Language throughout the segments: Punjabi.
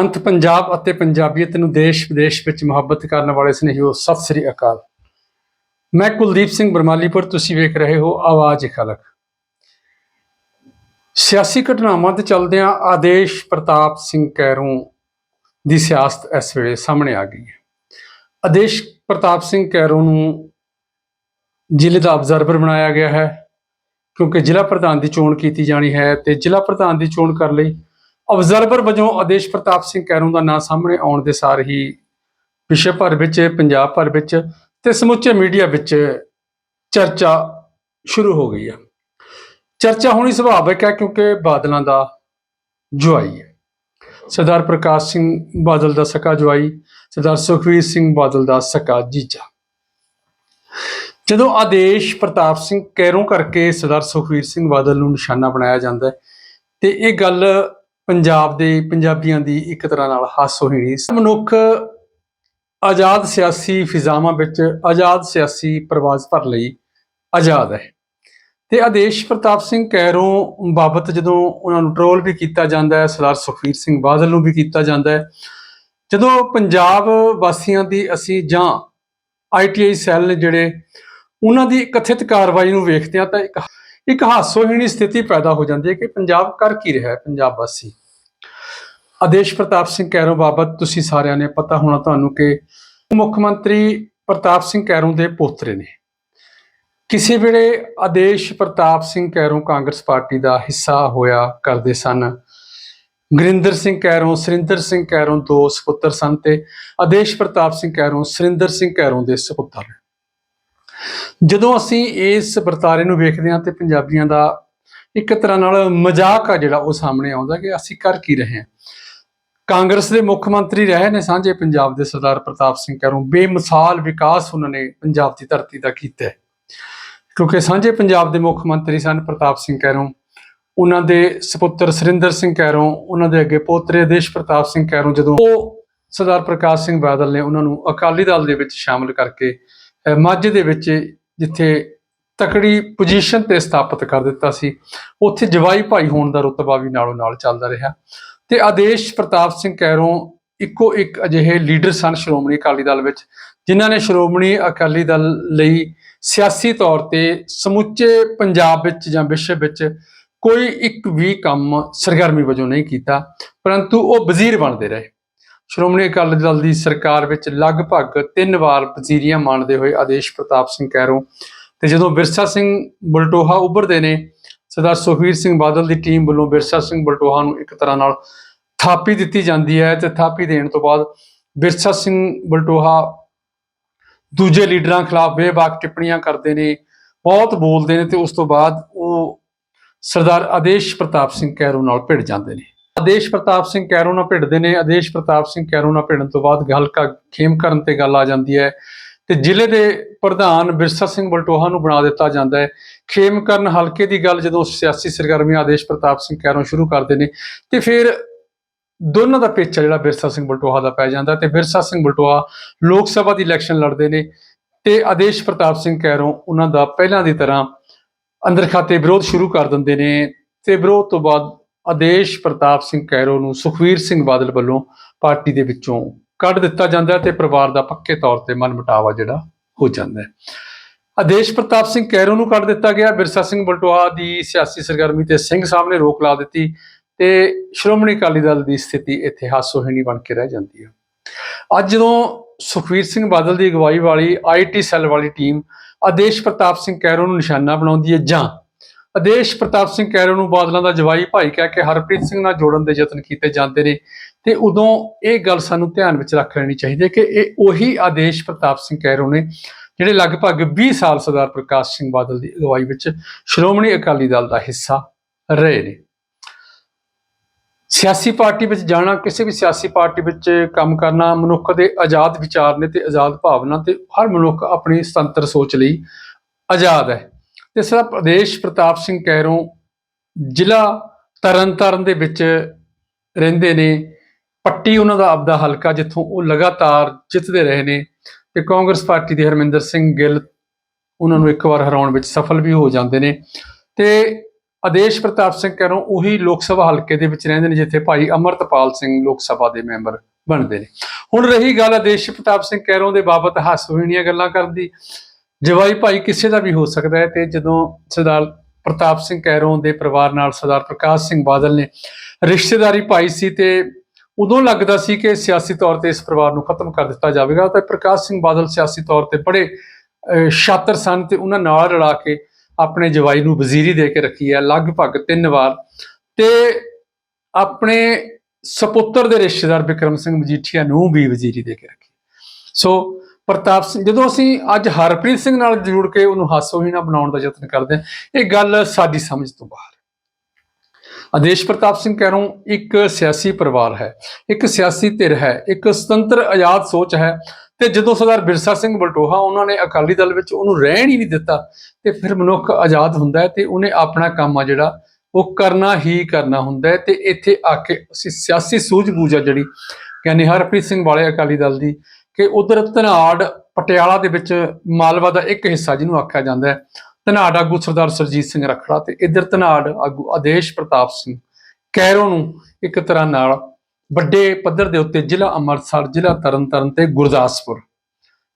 ਪੰਥ ਪੰਜਾਬ ਅਤੇ ਪੰਜਾਬੀਅਤ ਨੂੰ ਦੇਸ਼ ਵਿਦੇਸ਼ ਵਿੱਚ ਮੁਹੱਬਤ ਕਰਨ ਵਾਲੇ ਸਨੇਹੀਓ, ਸਤਿ ਸ੍ਰੀ ਅਕਾਲ। ਮੈਂ ਕੁਲਦੀਪ ਸਿੰਘ ਬਰਮਾਲੀਪੁਰ, ਤੁਸੀਂ ਵੇਖ ਰਹੇ ਹੋ ਆਵਾਜ਼ ਖਲਕ। ਸਿਆਸੀ ਘਟਨਾਵਾਂ ਤੇ ਚੱਲਦਿਆਂ ਆਦੇਸ਼ ਪ੍ਰਤਾਪ ਸਿੰਘ ਕੈਰੋਂ ਦੀ ਸਿਆਸਤ ਇਸ ਵੇਲੇ ਸਾਹਮਣੇ ਆ ਗਈ ਹੈ। ਆਦੇਸ਼ ਪ੍ਰਤਾਪ ਸਿੰਘ ਕੈਰੋਂ ਨੂੰ ਜ਼ਿਲ੍ਹੇ ਦਾ ਅਬਜ਼ਰਵਰ ਬਣਾਇਆ ਗਿਆ ਹੈ, ਕਿਉਂਕਿ ਜ਼ਿਲ੍ਹਾ ਪ੍ਰਧਾਨ ਦੀ ਚੋਣ ਕੀਤੀ ਜਾਣੀ ਹੈ ਤੇ ਜ਼ਿਲ੍ਹਾ ਪ੍ਰਧਾਨ ਦੀ ਚੋਣ ਕਰ ਲਈ ਅਬਜ਼ਰਵਰ ਵਜੋਂ ਆਦੇਸ਼ ਪ੍ਰਤਾਪ ਸਿੰਘ ਕੈਰੋਂ ਦਾ ਨਾਂ ਸਾਹਮਣੇ ਆਉਣ ਦੇ ਸਾਰ ਹੀ ਵਿਸ਼ਵ ਭਰ ਵਿੱਚ, ਪੰਜਾਬ ਭਰ ਵਿੱਚ ਤੇ ਸਮੁੱਚੇ ਮੀਡੀਆ ਵਿੱਚ ਚਰਚਾ ਸ਼ੁਰੂ ਹੋ ਗਈ ਹੈ ਚਰਚਾ ਹੋਣੀ ਸੁਭਾਵਿਕ ਹੈ ਕਿਉਂਕਿ ਬਾਦਲਾਂ ਦਾ ਜਵਾਈ ਹੈ। ਸਰਦਾਰ ਪ੍ਰਕਾਸ਼ ਸਿੰਘ ਬਾਦਲ ਦਾ ਸਕਾ ਜਵਾਈ ਸਰਦਾਰ ਸੁਖਵੀਰ ਸਿੰਘ ਬਾਦਲ ਦਾ ਸਕਾ ਜੀਜਾ। ਜਦੋਂ ਆਦੇਸ਼ ਪ੍ਰਤਾਪ ਸਿੰਘ ਕੈਰੋਂ ਕਰਕੇ ਸਰਦਾਰ ਸੁਖਵੀਰ ਸਿੰਘ ਬਾਦਲ ਨੂੰ ਨਿਸ਼ਾਨਾ ਬਣਾਇਆ ਜਾਂਦਾ ਹੈ ਤੇ ਇਹ ਗੱਲ ਪੰਜਾਬ ਦੇ ਪੰਜਾਬੀਆਂ ਦੀ ਇੱਕ ਤਰ੍ਹਾਂ ਨਾਲ ਹਾਸੋਹੀਣੀ। ਮਨੁੱਖ ਆਜ਼ਾਦ ਸਿਆਸੀ ਫਿਜ਼ਾਵਾਂ ਵਿੱਚ ਆਜ਼ਾਦ ਸਿਆਸੀ ਪ੍ਰਵਾਜ਼ ਭਰ ਲਈ ਆਜ਼ਾਦ ਹੈ। ਤੇ ਆਦੇਸ਼ ਪ੍ਰਤਾਪ ਸਿੰਘ ਕੈਰੋਂ ਬਾਬਤ ਜਦੋਂ ਉਹਨਾਂ ਨੂੰ ਟਰੋਲ ਵੀ ਕੀਤਾ ਜਾਂਦਾ ਹੈ, ਸਰਦਾਰ ਸੁਖਵੀਰ ਸਿੰਘ ਬਾਦਲ ਨੂੰ ਵੀ ਕੀਤਾ ਜਾਂਦਾ ਹੈ। ਜਦੋਂ ਪੰਜਾਬ ਵਾਸੀਆਂ ਦੀ ਅਸੀਂ ਜਾਂ ਆਈਟੀਆਈ ਸੈੱਲ ਨੇ ਜਿਹੜੇ ਉਹਨਾਂ ਦੀ ਕਥਿਤ ਕਾਰਵਾਈ ਨੂੰ ਵੇਖਦੇ ਆ ਤਾਂ ਇੱਕ ਇੱਕ ਹਾਸੋਹੀਣੀ ਸਥਿਤੀ ਪੈਦਾ ਹੋ ਜਾਂਦੀ ਹੈ ਕਿ ਪੰਜਾਬ ਕਰ ਕੀ ਰਿਹਾ ਹੈ, ਪੰਜਾਬ ਵਾਸੀ। ਆਦੇਸ਼ ਪ੍ਰਤਾਪ ਸਿੰਘ ਕੈਰੋਂ ਬਾਬਤ ਤੁਸੀਂ ਸਾਰਿਆਂ ਨੇ ਪਤਾ ਹੋਣਾ ਤੁਹਾਨੂੰ ਕਿ ਮੁੱਖ ਮੰਤਰੀ ਪ੍ਰਤਾਪ ਸਿੰਘ ਕੈਰੋਂ ਦੇ ਪੋਤਰੇ ਨੇ। ਕਿਸੇ ਵੇਲੇ ਆਦੇਸ਼ ਪ੍ਰਤਾਪ ਸਿੰਘ ਕੈਰੋਂ ਕਾਂਗਰਸ ਪਾਰਟੀ ਦਾ ਹਿੱਸਾ ਹੋਇਆ ਕਰਦੇ ਸਨ। ਗੁਰਿੰਦਰ ਸਿੰਘ ਕੈਰੋਂ, ਸਰਿੰਦਰ ਸਿੰਘ ਕੈਰੋਂ ਦੋ ਸੁਪੁੱਤਰ ਸਨ ਤੇ ਆਦੇਸ਼ ਪ੍ਰਤਾਪ ਸਿੰਘ ਕੈਰੋਂ, ਸਰਿੰਦਰ ਸਿੰਘ ਕੈਰੋਂ ਦੇ ਸੁਪੁੱਤਰ। ਜਦੋਂ ਅਸੀਂ ਇਸ ਵਰਤਾਰੇ ਨੂੰ ਵੇਖਦੇ ਹਾਂ ਤੇ ਪੰਜਾਬੀਆਂ ਦਾ ਇੱਕ ਤਰ੍ਹਾਂ ਨਾਲ ਮਜ਼ਾਕ ਆ ਜਿਹੜਾ ਉਹ ਸਾਹਮਣੇ ਆਉਂਦਾ ਕਿ ਅਸੀਂ ਕਰ ਕੀ ਰਹੇ ਹਾਂ। ਕਾਂਗਰਸ ਦੇ ਮੁੱਖ ਮੰਤਰੀ ਰਹੇ ਨੇ ਸਾਂਝੇ ਪੰਜਾਬ ਦੇ ਸਰਦਾਰ ਪ੍ਰਤਾਪ ਸਿੰਘ ਕੈਰੋਂ ਬੇਮਿਸਾਲ ਵਿਕਾਸ ਉਹਨਾਂ ਨੇ ਪੰਜਾਬ ਦੀ ਧਰਤੀ ਦਾ ਕੀਤਾ ਹੈ। ਕਿਉਂਕਿ ਸਾਂਝੇ ਪੰਜਾਬ ਦੇ ਮੁੱਖ ਮੰਤਰੀ ਸਨ ਪ੍ਰਤਾਪ ਸਿੰਘ ਕੈਰੋਂ ਉਹਨਾਂ ਦੇ ਸੁਪੁੱਤਰ ਸਰਿੰਦਰ ਸਿੰਘ ਕੈਰੋਂ ਉਹਨਾਂ ਦੇ ਅੱਗੇ ਪੋਤਰੇ ਦੇਸ਼ ਪ੍ਰਤਾਪ ਸਿੰਘ ਕੈਰੋਂ ਜਦੋਂ ਉਹ ਸਰਦਾਰ ਪ੍ਰਕਾਸ਼ ਸਿੰਘ ਬਾਦਲ ਨੇ ਉਹਨਾਂ ਨੂੰ ਅਕਾਲੀ ਦਲ ਦੇ ਵਿੱਚ ਸ਼ਾਮਲ ਕਰਕੇ, ਅਹ, ਮਾਝੇ ਦੇ ਵਿੱਚ ਜਿੱਥੇ ਤਕੜੀ ਪੋਜੀਸ਼ਨ ਤੇ ਸਥਾਪਿਤ ਕਰ ਦਿੱਤਾ ਸੀ, ਉੱਥੇ ਜਵਾਈ ਭਾਈ ਹੋਣ ਦਾ ਰੁਤਬਾ ਵੀ ਨਾਲੋਂ ਨਾਲ ਚੱਲਦਾ ਰਿਹਾ। ਤੇ ਆਦੇਸ਼ ਪ੍ਰਤਾਪ ਸਿੰਘ ਕੈਰੋਂ ਇੱਕੋ ਇੱਕ ਅਜਿਹੇ ਲੀਡਰ ਸਨ ਸ਼੍ਰੋਮਣੀ ਅਕਾਲੀ ਦਲ ਵਿੱਚ, ਜਿਨ੍ਹਾਂ ਨੇ ਸ਼੍ਰੋਮਣੀ ਅਕਾਲੀ ਦਲ ਲਈ ਸਿਆਸੀ ਤੌਰ ਤੇ ਸਮੁੱਚੇ ਪੰਜਾਬ ਵਿੱਚ ਜਾਂ ਵਿਸ਼ਵ ਵਿੱਚ ਕੋਈ ਇੱਕ ਵੀ ਕੰਮ ਸਰਗਰਮੀ ਵਜੋਂ ਨਹੀਂ ਕੀਤਾ, ਪਰੰਤੂ ਉਹ ਵਜ਼ੀਰ ਬਣਦੇ ਰਹੇ। ਸ਼੍ਰੋਮਣੀ ਅਕਾਲੀ ਦਲ ਦੀ ਸਰਕਾਰ ਵਿੱਚ ਲਗਭਗ ਤਿੰਨ ਵਾਰ ਵਜ਼ੀਰੀਆਂ ਮੰਨਦੇ ਹੋਏ ਆਦੇਸ਼ ਪ੍ਰਤਾਪ ਸਿੰਘ ਕੈਰੋਂ ਤੇ ਜਦੋਂ ਵਿਰਸਾ ਸਿੰਘ ਬਲਟੋਹਾ ਉੱਭਰਦੇ ਨੇ ਸਰਦਾਰ ਸੁਖਵੀਰ ਸਿੰਘ ਬਾਦਲ ਦੀ ਟੀਮ ਵੱਲੋਂ ਬਿਰਸਾ ਸਿੰਘ ਬਲਟੋਹਾ ਨੂੰ ਇੱਕ ਤਰ੍ਹਾਂ ਨਾਲ ਥਾਪੀ ਦਿੱਤੀ ਜਾਂਦੀ ਹੈ ਤੇ ਥਾਪੀ ਦੇਣ ਤੋਂ ਬਾਅਦ ਬਿਰਸਾ ਸਿੰਘ ਬਲਟੋਹਾ ਦੂਜੇ ਲੀਡਰਾਂ ਖਿਲਾਫ ਬੇਬਾਕ ਟਿੱਪਣੀਆਂ ਕਰਦੇ ਨੇ, ਬਹੁਤ ਬੋਲਦੇ ਨੇ ਤੇ ਉਸ ਤੋਂ ਬਾਅਦ ਉਹ ਸਰਦਾਰ ਆਦੇਸ਼ ਪ੍ਰਤਾਪ ਸਿੰਘ ਕੈਰੋਂ ਨਾਲ ਭਿੜ ਜਾਂਦੇ ਨੇ। ਆਦੇਸ਼ ਪ੍ਰਤਾਪ ਸਿੰਘ ਕੈਰੋਂ ਨਾਲ ਭਿੜਦੇ ਨੇ, ਆਦੇਸ਼ ਪ੍ਰਤਾਪ ਸਿੰਘ ਕੈਰੋਂ ਨਾਲ ਭਿੜਨ ਤੋਂ ਬਾਅਦ ਗੱਲ ਕਾ ਖੇਮ ਕਰਨ ਤੇ ਗੱਲ ਆ ਜਾਂਦੀ ਹੈ। ਤੇ ਜ਼ਿਲ੍ਹੇ ਦੇ ਪ੍ਰਧਾਨ ਬਿਰਸਾ ਸਿੰਘ ਬਲਟੋਹਾ ਨੂੰ ਬਣਾ ਦਿੱਤਾ ਜਾਂਦਾ ਹੈ। ਖੇਮ ਕਰਨ ਹਲਕੇ ਦੀ ਗੱਲ ਜਦੋਂ ਸਿਆਸੀ ਸਰਗਰਮੀਆਂ ਆਦੇਸ਼ ਪ੍ਰਤਾਪ ਸਿੰਘ ਕੈਰੋਂ ਸ਼ੁਰੂ ਕਰਦੇ ਨੇ, ਤੇ ਫਿਰ ਦੋਨਾਂ ਦਾ ਪੇਚਾ ਜਿਹੜਾ ਬਿਰਸਾ ਸਿੰਘ ਬਲਟੋਹਾ ਦਾ ਪੈ ਜਾਂਦਾ ਤੇ ਬਿਰਸਾ ਸਿੰਘ ਬਲਟੋਹਾ ਲੋਕ ਸਭਾ ਦੀ ਇਲੈਕਸ਼ਨ ਲੜਦੇ ਨੇ ਤੇ ਆਦੇਸ਼ ਪ੍ਰਤਾਪ ਸਿੰਘ ਕੈਰੋਂ ਉਹਨਾਂ ਦਾ ਪਹਿਲਾਂ ਦੀ ਤਰ੍ਹਾਂ ਅੰਦਰ ਖਾਤੇ ਵਿਰੋਧ ਸ਼ੁਰੂ ਕਰ ਦਿੰਦੇ ਨੇ ਤੇ ਵਿਰੋਧ ਤੋਂ ਬਾਅਦ ਆਦੇਸ਼ ਪ੍ਰਤਾਪ ਸਿੰਘ ਕੈਰੋਂ ਨੂੰ ਸੁਖਵੀਰ ਸਿੰਘ ਬਾਦਲ ਵੱਲੋਂ ਪਾਰਟੀ ਦੇ ਵਿੱਚੋਂ ਕੱਢ ਦਿੱਤਾ ਜਾਂਦਾ ਹੈ ਤੇ ਪਰਿਵਾਰ ਦਾ ਪੱਕੇ ਤੌਰ ਤੇ ਮਨਮਟਾਵਾ ਜਿਹੜਾ ਹੋ ਜਾਂਦਾ ਹੈ। ਆਦੇਸ਼ ਪ੍ਰਤਾਪ ਸਿੰਘ ਕੈਰੋਂ ਨੂੰ ਕੱਢ ਦਿੱਤਾ ਗਿਆ। ਬਿਰਸਾ ਸਿੰਘ ਬਲਟੋਹਾ ਦੀ ਸਿਆਸੀ ਸਰਗਰਮੀ ਤੇ ਸਿੰਘ ਸਾਹਿਬ ਨੇ ਰੋਕ ਲਾ ਦਿੱਤੀ ਤੇ ਸ਼੍ਰੋਮਣੀ ਅਕਾਲੀ ਦਲ ਦੀ ਸਥਿਤੀ ਇੱਥੇ ਹਾਸੋਹੀਣੀ ਬਣ ਕੇ ਰਹਿ ਜਾਂਦੀ ਹੈ। ਅੱਜ ਜਦੋਂ ਸੁਖਵੀਰ ਸਿੰਘ ਬਾਦਲ ਦੀ ਅਗਵਾਈ ਵਾਲੀ ਆਈਟੀ ਸੈੱਲ ਵਾਲੀ ਟੀਮ ਆਦੇਸ਼ ਪ੍ਰਤਾਪ ਸਿੰਘ ਕੈਰੋਂ ਨੂੰ ਨਿਸ਼ਾਨਾ ਬਣਾਉਂਦੀ ਹੈ ਜਾਂ ਆਦੇਸ਼ ਪ੍ਰਤਾਪ ਸਿੰਘ ਕੈਰੋਂ ਨੂੰ ਬਾਦਲਾਂ ਦਾ ਜਵਾਈ ਭਾਈ ਕਹਿ ਕੇ ਹਰਪ੍ਰੀਤ ਸਿੰਘ ਨਾਲ ਜੋੜਨ ਦੇ ਯਤਨ ਕੀਤੇ ਜਾਂਦੇ ਨੇ ਤੇ ਉਦੋਂ ਇਹ ਗੱਲ ਸਾਨੂੰ ਧਿਆਨ ਵਿੱਚ ਰੱਖ ਲੈਣੀ ਚਾਹੀਦੀ ਹੈ ਕਿ ਇਹ ਉਹੀ ਆਦੇਸ਼ ਪ੍ਰਤਾਪ ਸਿੰਘ ਕੈਰੋਂ ਨੇ, ਜਿਹੜੇ ਲਗਭਗ 20 ਸਾਲ ਸਰਦਾਰ ਪ੍ਰਕਾਸ਼ ਸਿੰਘ ਬਾਦਲ ਦੀ ਅਗਵਾਈ ਵਿੱਚ ਸ਼੍ਰੋਮਣੀ ਅਕਾਲੀ ਦਲ ਦਾ ਹਿੱਸਾ ਰਹੇ ਨੇ। ਸਿਆਸੀ ਪਾਰਟੀ ਵਿੱਚ ਜਾਣਾ, ਕਿਸੇ ਵੀ ਸਿਆਸੀ ਪਾਰਟੀ ਵਿੱਚ ਕੰਮ ਕਰਨਾ, ਮਨੁੱਖ ਦੇ ਆਜ਼ਾਦ ਵਿਚਾਰ ਨੇ ਤੇ ਆਜ਼ਾਦ ਭਾਵਨਾ ਤੇ ਹਰ ਮਨੁੱਖ ਆਪਣੀ ਸੁਤੰਤਰ ਸੋਚ ਲਈ ਆਜ਼ਾਦ ਹੈ। ਤੇ ਸਰ ਪ੍ਰਦੇਸ਼ ਪ੍ਰਤਾਪ ਸਿੰਘ ਕੈਰੋਂ ਜ਼ਿਲ੍ਹਾ ਤਰਨਤਾਰਨ ਦੇ ਵਿੱਚ ਰਹਿੰਦੇ ਨੇ। ਪੱਟੀ ਉਹਨਾਂ ਦਾ ਆਪਦਾ ਹਲਕਾ ਜਿੱਥੋਂ ਉਹ ਲਗਾਤਾਰ ਜਿੱਤਦੇ ਰਹੇ ਨੇ ਤੇ ਕਾਂਗਰਸ ਪਾਰਟੀ ਦੇ ਹਰਮਿੰਦਰ ਸਿੰਘ ਗਿੱਲ ਉਹਨਾਂ ਨੂੰ ਇੱਕ ਵਾਰ ਹਰਾਉਣ ਵਿੱਚ ਸਫਲ ਵੀ ਹੋ ਜਾਂਦੇ ਨੇ। ਤੇ ਆਦੇਸ਼ ਪ੍ਰਤਾਪ ਸਿੰਘ ਕੈਰੋਂ ਉਹੀ ਲੋਕ ਸਭਾ ਹਲਕੇ ਦੇ ਵਿੱਚ ਰਹਿੰਦੇ ਨੇ ਜਿੱਥੇ ਭਾਈ ਅਮਰਤਪਾਲ ਸਿੰਘ ਲੋਕ ਸਭਾ ਦੇ ਮੈਂਬਰ ਬਣਦੇ ਨੇ। ਹੁਣ ਰਹੀ ਗੱਲ ਆਦੇਸ਼ ਪ੍ਰਤਾਪ ਸਿੰਘ ਕੈਰੋਂ ਦੇ ਬਾਬਤ ਹਾਸੋਹੀਣੀਆਂ ਗੱਲਾਂ ਕਰਨ ਦੀ। ਜਵਾਈ ਭਾਈ ਕਿਸੇ ਦਾ ਵੀ ਹੋ ਸਕਦਾ ਹੈ ਤੇ ਜਦੋਂ ਸਰਦਾਰ ਪ੍ਰਤਾਪ ਸਿੰਘ ਕੈਰੋਂ ਦੇ ਪਰਿਵਾਰ ਨਾਲ ਸਰਦਾਰ ਪ੍ਰਕਾਸ਼ ਸਿੰਘ ਬਾਦਲ ਨੇ ਰਿਸ਼ਤੇਦਾਰੀ ਪਾਈ ਸੀ ਤੇ ਉਦੋਂ ਲੱਗਦਾ ਸੀ ਕਿ ਸਿਆਸੀ ਤੌਰ ਤੇ ਇਸ ਪਰਿਵਾਰ ਨੂੰ ਖਤਮ ਕਰ ਦਿੱਤਾ ਜਾਵੇਗਾ ਤਾਂ ਪ੍ਰਕਾਸ਼ ਸਿੰਘ ਬਾਦਲ ਸਿਆਸੀ ਤੌਰ ਤੇ ਬੜੇ ਅਹ, ਸ਼ਾਤਰ ਸਨ ਤੇ ਉਹਨਾਂ ਨਾਲ ਰਲਾ ਕੇ ਆਪਣੇ ਜਵਾਈ ਨੂੰ ਵਜ਼ੀਰੀ ਦੇ ਕੇ ਰੱਖੀ ਹੈ ਲਗਭਗ ਤਿੰਨ ਵਾਰ। ਤੇ ਆਪਣੇ ਸਪੁੱਤਰ ਦੇ ਰਿਸ਼ਤੇਦਾਰ ਵਿਕਰਮ ਸਿੰਘ ਮਜੀਠੀਆ ਨੂੰ ਵੀ ਵਜ਼ੀਰੀ ਦੇ ਕੇ ਰੱਖੀ ਸੋ ਪ੍ਰਤਾਪ ਸਿੰਘ ਜਦੋਂ ਅਸੀਂ ਅੱਜ ਹਰਪ੍ਰੀਤ ਸਿੰਘ ਨਾਲ ਜੁੜ ਕੇ ਉਹਨੂੰ ਹਾਸੋਹੀਣਾ ਬਣਾਉਣ ਦਾ ਯਤਨ ਕਰਦੇ ਹਾਂ ਇਹ ਗੱਲ ਸਾਡੀ ਸਮਝ ਤੋਂ ਬਾਹਰ ਆਦੇਸ਼ ਪ੍ਰਤਾਪ ਸਿੰਘ ਕੈਰੋਂ ਇੱਕ ਸਿਆਸੀ ਪਰਿਵਾਰ ਹੈ, ਇੱਕ ਸਿਆਸੀ ਧਿਰ ਹੈ, ਇੱਕ ਸੁਤੰਤਰ ਆਜ਼ਾਦ ਸੋਚ ਹੈ ਤੇ ਜਦੋਂ ਸਰਦਾਰ ਬਿਰਸਾ ਸਿੰਘ ਬਲਟੋਹਾ ਉਹਨਾਂ ਨੇ ਅਕਾਲੀ ਦਲ ਵਿੱਚ ਉਹਨੂੰ ਰਹਿਣ ਹੀ ਨਹੀਂ ਦਿੱਤਾ ਤੇ ਫਿਰ ਮਨੁੱਖ ਆਜ਼ਾਦ ਹੁੰਦਾ ਹੈ ਤੇ ਉਹਨੇ ਆਪਣਾ ਕੰਮ ਆ ਜਿਹੜਾ ਉਹ ਕਰਨਾ ਹੀ ਕਰਨਾ ਹੁੰਦਾ ਹੈ ਤੇ ਇੱਥੇ ਆ ਕੇ ਅਸੀਂ ਸਿਆਸੀ ਸੂਝ-ਬੂਝ ਆ ਜਿਹੜੀ ਕਹਿੰਦੇ ਹਰਪ੍ਰੀਤ ਸਿੰਘ ਵਾਲੇ ਅਕਾਲੀ ਦਲ ਦੀ ਕਿ ਉਧਰ ਧਨਾੜ ਪਟਿਆਲਾ ਦੇ ਵਿੱਚ ਮਾਲਵਾ ਦਾ ਇੱਕ ਹਿੱਸਾ ਜਿਹਨੂੰ ਆਖਿਆ ਜਾਂਦਾ ਹੈ। ਧਨਾੜ ਆਗੂ ਸਰਦਾਰ ਸਰਜੀਤ ਸਿੰਘ ਰਖੜਾ ਤੇ ਇਧਰ ਧਨਾੜ ਆਗੂ ਆਦੇਸ਼ ਪ੍ਰਤਾਪ ਸਿੰਘ ਕੈਰੋਂ ਨੂੰ ਇੱਕ ਤਰ੍ਹਾਂ ਨਾਲ ਵੱਡੇ ਪੱਧਰ ਦੇ ਉੱਤੇ ਜ਼ਿਲ੍ਹਾ ਅੰਮ੍ਰਿਤਸਰ, ਜ਼ਿਲ੍ਹਾ ਤਰਨਤਾਰਨ ਤੇ ਗੁਰਦਾਸਪੁਰ।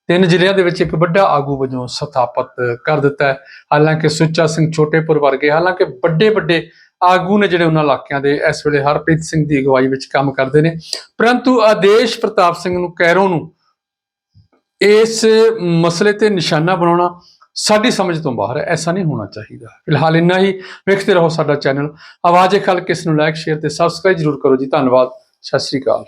ਤਿੰਨ ਜ਼ਿਲ੍ਹਿਆਂ ਦੇ ਵਿੱਚ ਇੱਕ ਵੱਡਾ ਆਗੂ ਵਜੋਂ ਸਥਾਪਿਤ ਕਰ ਦਿੱਤਾ ਹੈ। ਹਾਲਾਂਕਿ ਸੁੱਚਾ ਸਿੰਘ ਛੋਟੇਪੁਰ ਵਰਗੇ, ਹਾਲਾਂਕਿ ਵੱਡੇ ਵੱਡੇ ਆਗੂ ਨੇ ਜਿਹੜੇ ਉਹਨਾਂ ਇਲਾਕਿਆਂ ਦੇ ਇਸ ਵੇਲੇ ਹਰਪ੍ਰੀਤ ਸਿੰਘ ਦੀ ਅਗਵਾਈ ਵਿੱਚ ਕੰਮ ਕਰਦੇ ਨੇ। ਪਰੰਤੂ ਆਦੇਸ਼ ਪ੍ਰਤਾਪ ਸਿੰਘ ਨੂੰ ਕੈਰੋਂ ਨੂੰ ਇਸ ਮਸਲੇ ਤੇ ਨਿਸ਼ਾਨਾ ਬਣਾਉਣਾ ਸਾਡੀ ਸਮਝ ਤੋਂ ਬਾਹਰ ਹੈ, ਐਸਾ ਨਹੀਂ ਹੋਣਾ ਚਾਹੀਦਾ। ਫਿਲਹਾਲ ਇੰਨਾ ਹੀ, ਵੇਖਦੇ ਰਹੋ ਸਾਡਾ ਚੈਨਲ। ਆਵਾਜ਼ ਖਲ ਕਿਸ ਨੂੰ ਲਾਈਕ ਸ਼ੇਅਰ ਤੇ ਸਬਸਕ੍ਰਾਈਬ ਜਰੂਰ ਕਰੋ ਜੀ। ਧੰਨਵਾਦ। ਸਤਿ ਸ੍ਰੀ ਅਕਾਲ।